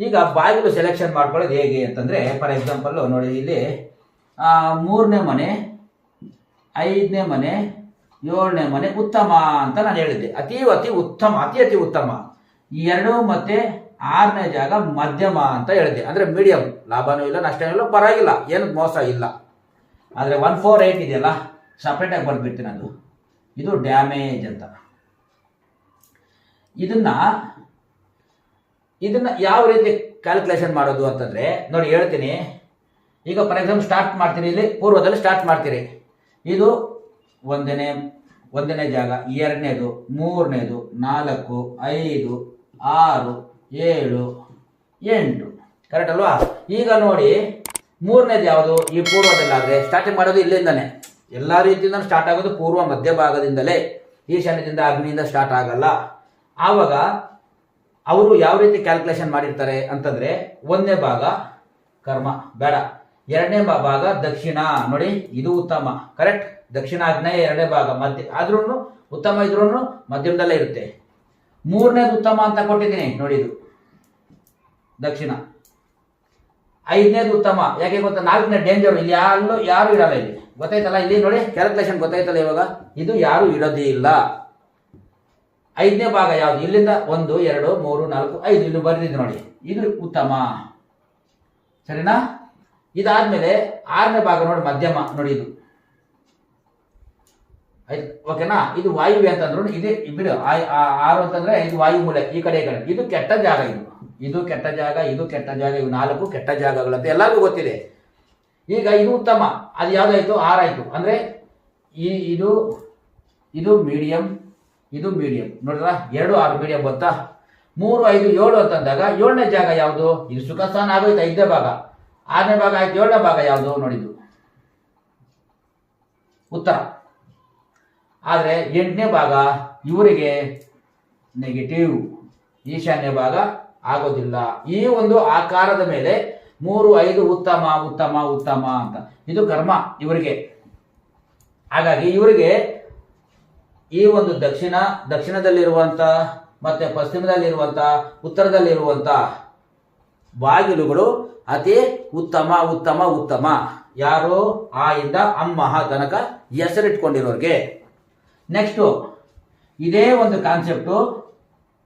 ಈಗ ಬಾಗಿಲು ಸೆಲೆಕ್ಷನ್ ಮಾಡ್ಕೊಳ್ಳೋದು ಹೇಗೆ ಅಂತಂದ್ರೆ ಫಾರ್ ಎಕ್ಸಾಂಪಲ್ ನೋಡಿ ಇಲ್ಲಿ ಮೂರನೇ ಮನೆ, ಐದನೇ ಮನೆ, ಏಳನೇ ಮನೆ ಉತ್ತಮ ಅಂತ ನಾನು ಹೇಳಿದ್ದೆ. ಅತಿ ಅತಿ ಉತ್ತಮ, ಅತಿ ಅತಿ ಉತ್ತಮ. ಎರಡು ಮತ್ತೆ ಆರನೇ ಜಾಗ ಮಧ್ಯಮ ಅಂತ ಹೇಳಿದ್ದೆ. ಅಂದ್ರೆ ಮೀಡಿಯಂ ಲಾಭನೂ ಇಲ್ಲ, ನಷ್ಟನೂ ಇಲ್ಲ, ಪರವಾಗಿಲ್ಲ. ಏನು ಮೋಸ ಇಲ್ಲ. ಆದರೆ ಒನ್ ಫೋರ್ ಏಯ್ಟ್ ಇದೆಯಲ್ಲ ಸಪ್ರೇಟಾಗಿ ಬಂದ್ಬಿಡ್ತೀನಿ ಅದು. ಇದು ಡ್ಯಾಮೇಜ್ ಅಂತ. ಇದನ್ನ ಇದನ್ನ ಯಾವ ರೀತಿ ಕ್ಯಾಲ್ಕುಲೇಷನ್ ಮಾಡೋದು ಅಂತಂದ್ರೆ, ನೋಡಿ ಹೇಳ್ತೀನಿ. ಈಗ ಫಾರ್ ಎಕ್ಸಾಂಪಲ್ ಸ್ಟಾರ್ಟ್ ಮಾಡ್ತೀನಿ ಇಲ್ಲಿ ಪೂರ್ವದಲ್ಲಿ ಸ್ಟಾರ್ಟ್ ಮಾಡ್ತೀರಿ. ಇದು ಒಂದನೇ ಒಂದನೇ ಜಾಗ, ಎರಡನೇದು, ಮೂರನೇದು, ನಾಲ್ಕು, ಐದು, ಆರು, ಏಳು, ಎಂಟು. ಕರೆಕ್ಟ್ ಅಲ್ವಾ? ಈಗ ನೋಡಿ, ಮೂರನೇದು ಯಾವುದು? ಈ ಪೂರ್ವದಲ್ಲಾದರೆ ಸ್ಟಾರ್ಟಿಂಗ್ ಮಾಡೋದು ಇಲ್ಲಿಂದನೇ. ಎಲ್ಲ ರೀತಿಯಿಂದ ಸ್ಟಾರ್ಟ್ ಆಗೋದು ಪೂರ್ವ ಮಧ್ಯಭಾಗದಿಂದಲೇ. ಈಶಾನ್ಯದಿಂದ ಅಗ್ನಿಯಿಂದ ಸ್ಟಾರ್ಟ್ ಆಗಲ್ಲ. ಆವಾಗ ಅವರು ಯಾವ ರೀತಿ ಕ್ಯಾಲ್ಕುಲೇಷನ್ ಮಾಡಿರ್ತಾರೆ ಅಂತಂದ್ರೆ ಒಂದನೇ ಭಾಗ ಕರ್ಮ, ಬೇಡ. ಎರಡನೇ ಭಾಗ ದಕ್ಷಿಣ. ನೋಡಿ, ಇದು ಉತ್ತಮ. ಕರೆಕ್ಟ್ ದಕ್ಷಿಣ ಆಗ್ನೇಯ ಎರಡನೇ ಭಾಗ, ಮಧ್ಯ ಆದ್ರೂ ಉತ್ತಮ ಇದ್ರೂ ಮಧ್ಯಮದಲ್ಲೇ ಇರುತ್ತೆ. ಮೂರನೇದು ಉತ್ತಮ ಅಂತ ಕೊಟ್ಟಿದ್ದೀನಿ. ನೋಡಿ ಇದು. ದಕ್ಷಿಣ. ಐದನೇದು ಉತ್ತಮ. ಯಾಕೆ ಗೊತ್ತಾ? ನಾಲ್ಕನೇ ಡೇಂಜರ್ ಇಲ್ಲಿ ಯಾರು ಯಾರು ಇಡಲ್ಲ ಇಲ್ಲಿ. ಗೊತ್ತಾಯ್ತಲ್ಲ ಇಲ್ಲಿ? ನೋಡಿ ಕ್ಯಾಲ್ಕುಲೇಷನ್ ಗೊತ್ತಾಯ್ತಲ್ಲ ಇವಾಗ? ಇದು ಯಾರು ಇಡೋದೇ ಇಲ್ಲ. ಐದನೇ ಭಾಗ ಯಾವುದು? ಇಲ್ಲಿಂದ ಒಂದು, ಎರಡು, ಮೂರು, ನಾಲ್ಕು, ಐದು. ಇಲ್ಲಿ ಬರೆದಿದ್ದು ನೋಡಿ. ಇದು ಉತ್ತಮ. ಸರಿನಾ? ಇದಾದ್ಮೇಲೆ ಆರನೇ ಭಾಗ ನೋಡಿ, ಮಧ್ಯಮ ನೋಡಿ ಇದು. ಆಯ್ತು, ಓಕೆನಾ? ಇದು ವಾಯುವೆ ಅಂತಂದ್ರು ಇದು, ಬಿಡು. ಆರು ಅಂತಂದ್ರೆ ಇದು ವಾಯು ಮೂಲೆ, ಈ ಕಡೆ ಈ ಕಡೆ. ಇದು ಕೆಟ್ಟ ಜಾಗ ಇದು. ಇದು ಕೆಟ್ಟ ಜಾಗ, ಇದು ಕೆಟ್ಟ ಜಾಗ, ಇವು ನಾಲ್ಕು ಕೆಟ್ಟ ಜಾಗಗಳಂತ ಎಲ್ಲರಿಗೂ ಗೊತ್ತಿದೆ. ಈಗ ಇದು ಉತ್ತಮ. ಅದು ಯಾವ್ದಾಯ್ತು ಆರಾಯ್ತು. ಅಂದ್ರೆ ಈ, ಇದು ಇದು ಮೀಡಿಯಂ ಇದು ಮೀಡಿಯಂ ನೋಡ್ರ ಎರಡು ಆರು ಮೀಡಿಯಂ ಗೊತ್ತಾ? ಮೂರು, ಐದು, ಏಳು ಅಂತಂದಾಗ ಏಳನೇ ಜಾಗ ಯಾವುದು? ಇದು ಸುಖ ಸ್ಥಾನ ಆಗೋಯ್ತು? ಐದನೇ ಭಾಗ. ಆರನೇ ಭಾಗ ಆಯ್ತು, ಏಳನೇ ಭಾಗ ಯಾವುದು ನೋಡಿದ್ದು. ಉತ್ತರ. ಆದರೆ ಎಂಟನೇ ಭಾಗ ಇವರಿಗೆ ನೆಗೆಟಿವ್ ಈಶಾನ್ಯ ಭಾಗ ಆಗೋದಿಲ್ಲ. ಈ ಒಂದು ಆಕಾರದ ಮೇಲೆ ಮೂರು, ಐದು ಉತ್ತಮ ಉತ್ತಮ ಉತ್ತಮ ಅಂತ. ಇದು ಕರ್ಮ ಇವರಿಗೆ. ಹಾಗಾಗಿ ಇವರಿಗೆ ಈ ಒಂದು ದಕ್ಷಿಣ, ದಕ್ಷಿಣದಲ್ಲಿರುವಂತ ಮತ್ತೆ ಪಶ್ಚಿಮದಲ್ಲಿರುವಂತ, ಉತ್ತರದಲ್ಲಿರುವಂತ ಬಾಗಿಲುಗಳು ಅತಿ ಉತ್ತಮ ಉತ್ತಮ ಉತ್ತಮ. ಯಾರು? ಆ ಇಂದ ಅಮ್ಮಹ ತನಕ ಹೆಸರಿಟ್ಕೊಂಡಿರೋರಿಗೆ. ನೆಕ್ಸ್ಟು ಇದೇ ಒಂದು ಕಾನ್ಸೆಪ್ಟು